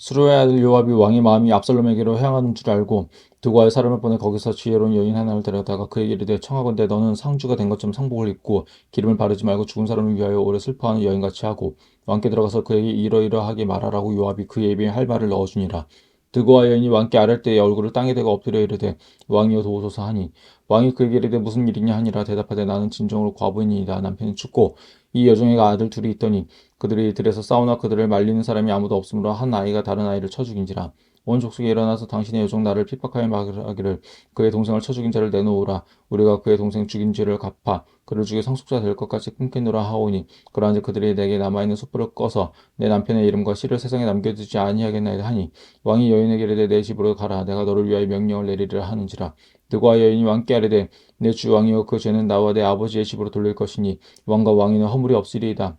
수르의 아들 요압이 왕의 마음이 압살롬에게로 향하는 줄 알고 두고아의 사람을 보내 거기서 지혜로운 여인 하나를 데려다가 그에게 이르되 청하건대 너는 상주가 된 것처럼 상복을 입고 기름을 바르지 말고 죽은 사람을 위하여 오래 슬퍼하는 여인같이 하고 왕께 들어가서 그에게 이러이러하게 말하라고 요압이 그의 입에 할 말을 넣어주니라 드고아 여인이 왕께 아랠 때에 얼굴을 땅에 대고 엎드려 이르되 왕이여 도우소서 하니 왕이 그에게 이르되 무슨 일이냐 하니라 대답하되 나는 진정으로 과부인이다. 남편이 죽고 이 여종에게 아들 둘이 있더니 그들이 들에서 싸우나 그들을 말리는 사람이 아무도 없으므로 한 아이가 다른 아이를 쳐 죽인지라 온 족속이 일어나서 당신의 여종 나를 핍박하여 말하기를 그의 동생을 쳐 죽인 자를 내놓으라. 우리가 그의 동생 죽인 죄를 갚아 그를 죽여 상속자 될 것까지 끊겠노라 하오니 그러한즉 그들이 내게 남아있는 숯불을 꺼서 내 남편의 이름과 씨를 세상에 남겨두지 아니하겠나이다 하니 왕이 여인에게 이르되 내 집으로 가라. 내가 너를 위하여 명령을 내리리라 하는지라. 드고아 여인이 왕께 아뢰되 내 주 왕이여 그 죄는 나와 내 아버지의 집으로 돌릴 것이니 왕과 왕위는 허물이 없으리이다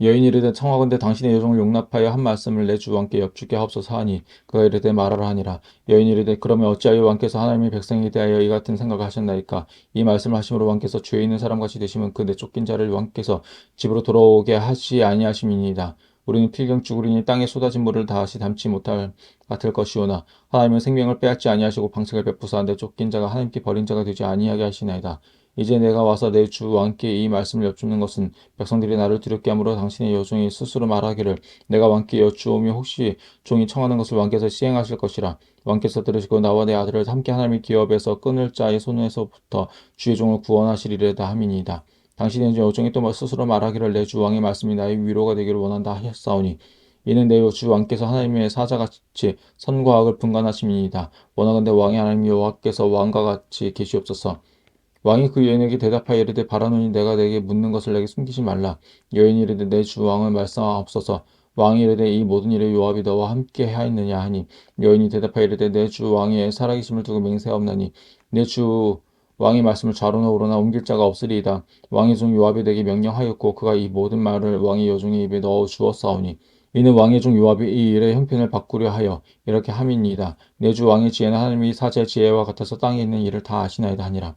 여인이 이르되 청하건대 당신의 여종을 용납하여 한 말씀을 내 주 왕께 여쭙게 하옵소서 하니 그가 이르되 말하라 하니라. 여인이 이르되 그러면 어찌하여 왕께서 하나님의 백성에 대하여 이 같은 생각을 하셨나이까? 이 말씀을 하심으로 왕께서 죄 있는 사람같이 되시면 그 내쫓긴 자를 왕께서 집으로 돌아오게 하시 아니하심이니이다. 우리는 필경 죽으리니 땅에 쏟아진 물을 다시 담지 못할 같을 것이오나 하나님은 생명을 빼앗지 아니하시고 방책을 베푸사 내쫓긴 자가 하나님께 버린 자가 되지 아니하게 하시나이다 이제 내가 와서 내 주 왕께 이 말씀을 여쭙는 것은 백성들이 나를 두렵게 함으로 당신의 여종이 스스로 말하기를 내가 왕께 여쭈오며 혹시 종이 청하는 것을 왕께서 시행하실 것이라 왕께서 들으시고 나와 내 아들을 함께 하나님의 기업에서 끊을 자의 손에서부터 주의 종을 구원하시리래다 함이니이다. 당신의 여종이 또 스스로 말하기를 내 주 왕의 말씀이 나의 위로가 되기를 원한다 하였사오니 이는 내 주 왕께서 하나님의 사자같이 선과 악을 분간하심이니이다. 원하건대 왕의 하나님 여호와께서 왕과 같이 계시옵소서. 왕이 그 여인에게 대답하여 이르되 바라노니 내가 내게 묻는 것을 내게 숨기지 말라. 여인이 이르되 내 주 왕을 말씀하옵소서. 왕이 이르되 이 모든 일에 요압이 너와 함께 하였느냐 하니 여인이 대답하여 이르되 내 주 왕의 살아계심을 두고 맹세하옵나니 내 주 왕의 말씀을 좌로나 우로나 옮길 자가 없으리이다. 왕의 종 요압이 내게 명령하였고 그가 이 모든 말을 왕의 여종의 입에 넣어 주었사오니 이는 왕의 종 요압이 이 일의 형편을 바꾸려 하여 이렇게 함이니이다. 내 주 왕의 지혜는 하나님이 사제 지혜와 같아서 땅에 있는 일을 다 아시나이다 하니라.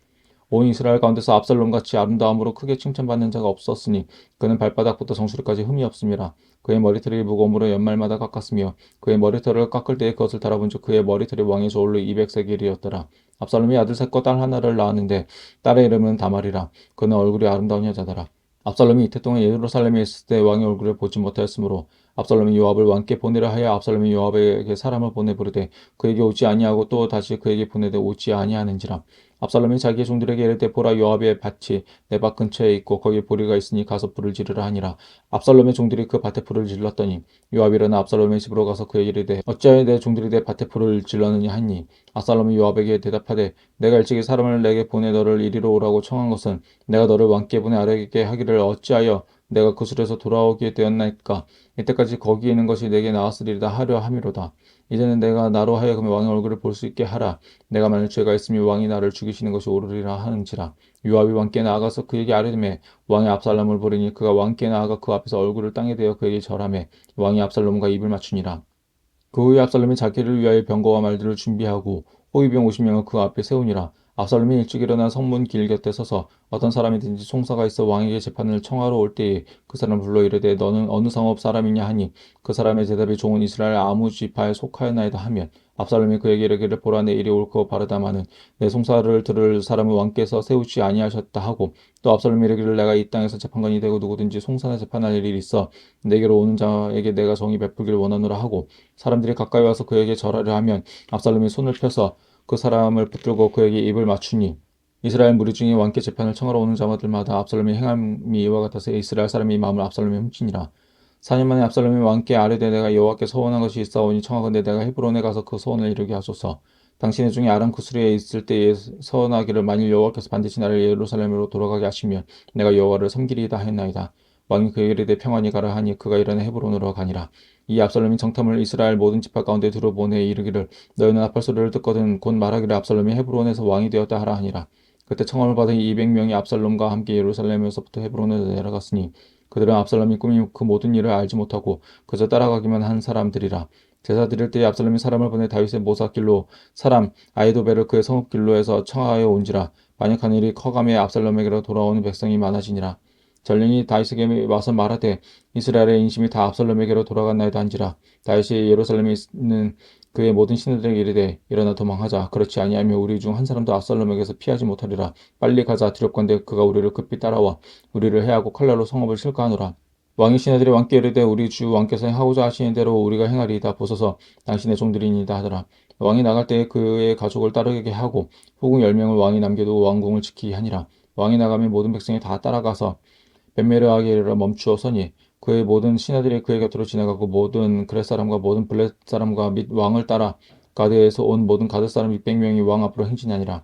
온 이스라엘 가운데서 압살롬같이 아름다움으로 크게 칭찬받는 자가 없었으니 그는 발바닥부터 정수리까지 흠이 없음이라 그의 머리털이 무거움으로 연말마다 깎았으며 그의 머리털을 깎을 때에 그것을 달아본즉 그의 머리털이 왕의 저울로 200세겔이었더라. 압살롬이 아들 셋과 딸 하나를 낳았는데 딸의 이름은 다말이라. 그는 얼굴이 아름다운 여자더라. 압살롬이 이태 동안 예루살렘에 있을 때 왕의 얼굴을 보지 못하였으므로 압살롬이 요압을 왕께 보내려 하여 압살롬이 요압에게 사람을 보내 부르되 그에게 오지 아니하고 또 다시 그에게 보내되 오지 아니하는지라. 압살롬이 자기의 종들에게 이르되 보라 요압의 밭이 내 밭 근처에 있고 거기에 보리가 있으니 가서 불을 지르라 하니라. 압살롬의 종들이 그 밭에 불을 질렀더니 요압이 일어나 압살롬의 집으로 가서 그에게 이르되 어찌하여 내 종들이 내 밭에 불을 질렀느냐 하니. 압살롬이 요압에게 대답하되 내가 일찍이 사람을 내게 보내 너를 이리로 오라고 청한 것은 내가 너를 왕께 보내 아뢰게 하기를 어찌하여 내가 그 술에서 돌아오게 되었나이까? 이때까지 거기 있는 것이 내게 나왔으리다 하려 함이로다. 이제는 내가 나로 하여금 왕의 얼굴을 볼 수 있게 하라. 내가 만일 죄가 있으면 왕이 나를 죽이시는 것이 옳으리라 하는지라. 요압이 왕께 나아가서 그에게 아뢰매 왕이 압살롬을 보리니 그가 왕께 나아가 그 앞에서 얼굴을 땅에 대어 그에게 절하매 왕이 압살롬과 입을 맞추니라. 그 후에 압살롬이 자기를 위하여 병거와 말들을 준비하고 호위병 50명을 그 앞에 세우니라 압살롬이 일찍 일어나 성문 길 곁에 서서 어떤 사람이든지 총사가 있어 왕에게 재판을 청하러 올 때에 그 사람을 불러 이르되 너는 어느 성읍 사람이냐 하니 그 사람의 대답이 종은 이스라엘 아무 지파에 속하였나이다 하면 압살롬이 그에게 이르기를 보라 내 일이 옳고 바르다마는 내 송사를 들을 사람을 왕께서 세우지 아니하셨다 하고 또 압살롬이 이르기를 내가 이 땅에서 재판관이 되고 누구든지 송사나 재판할 일이 있어 내게로 오는 자에게 내가 정의 베풀기를 원하노라 하고 사람들이 가까이 와서 그에게 절하려 하면 압살롬이 손을 펴서 그 사람을 붙들고 그에게 입을 맞추니 이스라엘 무리 중에 왕께 재판을 청하러 오는 자마들마다 압살롬이 행함이 이와 같아서 이스라엘 사람이 마음을 압살롬에 훔치니라 4년 만에 압살롬이 왕께 아뢰되 내가 여호와께 서원한 것이 있사오니 청하건대 내가 헤브론에 가서 그 소원을 이루게 하소서. 당신의 중에 아람 구스리에 있을 때에 서원하기를 만일 여호와께서 반드시 나를 예루살렘으로 돌아가게 하시면 내가 여호와를 섬기리이다 했나이다. 왕이 그에게 이르되 평안히 가라 하니 그가 일어나 헤브론으로 가니라. 이 압살롬이 정탐을 이스라엘 모든 지파 가운데 두루 보내 이르기를 너희는 나팔 소리를 듣거든 곧 말하기를 압살롬이 헤브론에서 왕이 되었다 하라 하니라. 그때 청함을 받은 200명이 압살롬과 함께 예루살렘에서부터 헤브론으로 내려갔으니 그들은 압살롬이 꾸민 그 모든 일을 알지 못하고 그저 따라가기만 한 사람들이라. 제사 드릴 때에 압살롬이 사람을 보내 다윗의 모사길로 사람 아이도벨을 그의 성읍길로 해서 청하여 온지라. 반역한 일이 커감에 압살롬에게로 돌아오는 백성이 많아지니라. 전령이 다윗에게 와서 말하되 이스라엘의 인심이 다 압살롬에게로 돌아갔나이다 한지라. 다윗이 예루살렘에 있는 그의 모든 신하들에게 이르되 일어나 도망하자. 그렇지 아니하면 우리 중 한 사람도 압살롬에게서 피하지 못하리라. 빨리 가자 두렵건대 그가 우리를 급히 따라와 우리를 해하고 칼날로 성읍을 실까하노라. 왕의 신하들이 왕께 이르되 우리 주 왕께서 하고자 하시는 대로 우리가 행하리이다. 보소서 당신의 종들이니이다 하더라. 왕이 나갈 때에 그의 가족을 따르게 하고 후궁 열 명을 왕이 남겨도 왕궁을 지키게 하니라. 왕이 나가면 모든 백성이 다 따라가서 벤메르하게 이르러 멈추어 서니 그의 모든 신하들이 그의 곁으로 지나가고 모든 그렛 사람과 모든 블렛 사람과 및 왕을 따라 가드에서 온 모든 가드 사람 600명이 왕 앞으로 행진하니라.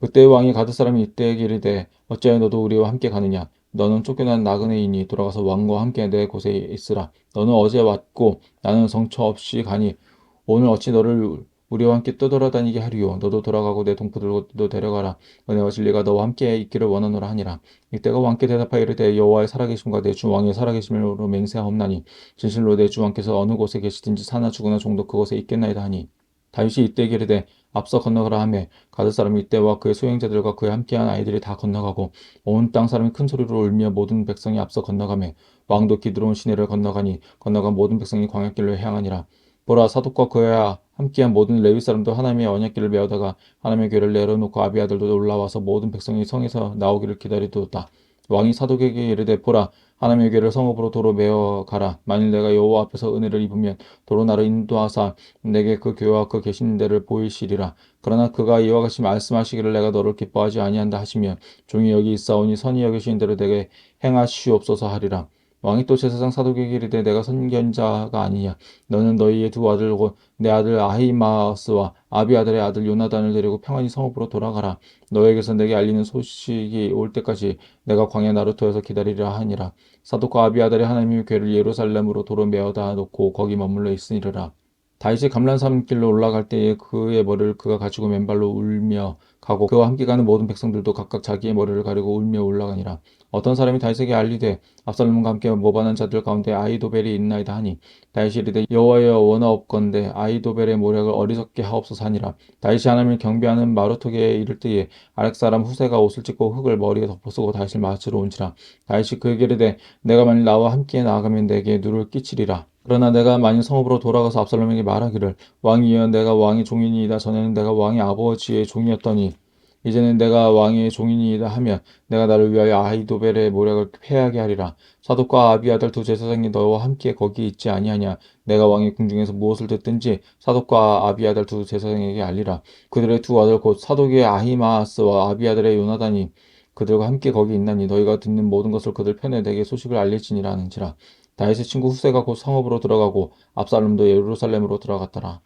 그때 왕이 가드 사람이 이때에게 이르되 어찌하여 너도 우리와 함께 가느냐 너는 쫓겨난 나그네이니 돌아가서 왕과 함께 내 곳에 있으라 너는 어제 왔고 나는 성처 없이 가니 오늘 어찌 너를 우리와 함께 떠돌아다니게 하리요. 너도 돌아가고 내 동포들도 데려가라. 은혜와 진리가 너와 함께 있기를 원하노라 하니라. 이때가 왕께 대답하여 이르되 여호와의 살아계심과 내 주 왕의 살아계심으로 맹세하옵나니 진실로 내 주 왕께서 어느 곳에 계시든지 사나 죽으나 종도 그곳에 있겠나이다 하니 다윗이 이때 이르되 앞서 건너가라 하며 가드 사람이 이때와 그의 소행자들과 그의 함께한 아이들이 다 건너가고 온 땅 사람이 큰 소리로 울며 모든 백성이 앞서 건너가며 왕도 기드로운 시내를 건너가니 건너간 모든 백성이 광야길로 향하니라. 보라 사독과 그와 함께한 모든 레위 사람도 하나님의 언약길을 메어다가 하나님의 궤를 내려놓고 아비아들도 올라와서 모든 백성이 성에서 나오기를 기다리도다. 왕이 사독에게 이르되 보라 하나님의 궤를 성읍으로 도로 메어 가라. 만일 내가 여호와 앞에서 은혜를 입으면 도로 나를 인도하사 내게 그 교와 그 계신 데를 보이시리라. 그러나 그가 이와 같이 말씀하시기를 내가 너를 기뻐하지 아니한다 하시면 종이 여기 있사오니 선이 여기신 대로 내게 행하시옵소서 하리라. 왕이 또 제사장 사독에게 이르되 내가 선견자가 아니냐. 너는 너희의 두 아들 곧내 아들 아히마스와 아비 아들의 아들 요나단을 데리고 평안히 성읍으로 돌아가라. 너에게서 내게 알리는 소식이 올 때까지 내가 광야 나루토에서 기다리려 하니라. 사독과 아비 아들의 하나님의 궤를 예루살렘으로 도로 메어다 놓고 거기 머물러 있으리라 다윗이 감람산 길로 올라갈 때에 그의 머리를 그가 가지고 맨발로 울며 가고 그와 함께 가는 모든 백성들도 각각 자기의 머리를 가리고 울며 올라가니라. 어떤 사람이 다윗에게 알리되 압살롬과 함께 모반한 자들 가운데 아이도벨이 있나이다 하니 다윗이 이르되 여호와여 원하옵건대 아이도벨의 모략을 어리석게 하옵소서 하니라. 다윗이 하나님을 경배하는 마루토게에 이를 때에 아렉 사람 후세가 옷을 찢고 흙을 머리에 덮어쓰고 다윗을 맞으러 온지라. 다윗이 그에게 이르되 내가 만일 나와 함께 나아가면 내게 누를 끼치리라. 그러나 내가 만일 성읍으로 돌아가서 압살롬에게 말하기를 왕이여 내가 왕의 종이니이다. 전에는 내가 왕의 아버지의 종이었더니 이제는 내가 왕의 종이니이다 하면 내가 나를 위하여 아이도벨의 모략을 패하게 하리라. 사독과 아비아들 두 제사장이 너와 함께 거기 있지 아니하냐? 내가 왕의 궁중에서 무엇을 듣든지 사독과 아비아들 두 제사장에게 알리라. 그들의 두 아들 곧 사독의 아히마스와 아비아들의 요나단이 그들과 함께 거기 있나니 너희가 듣는 모든 것을 그들 편에 내게 소식을 알릴지니라 하는지라 다윗의 친구 후세가 곧 성읍으로 들어가고 압살롬도 예루살렘으로 들어갔더라.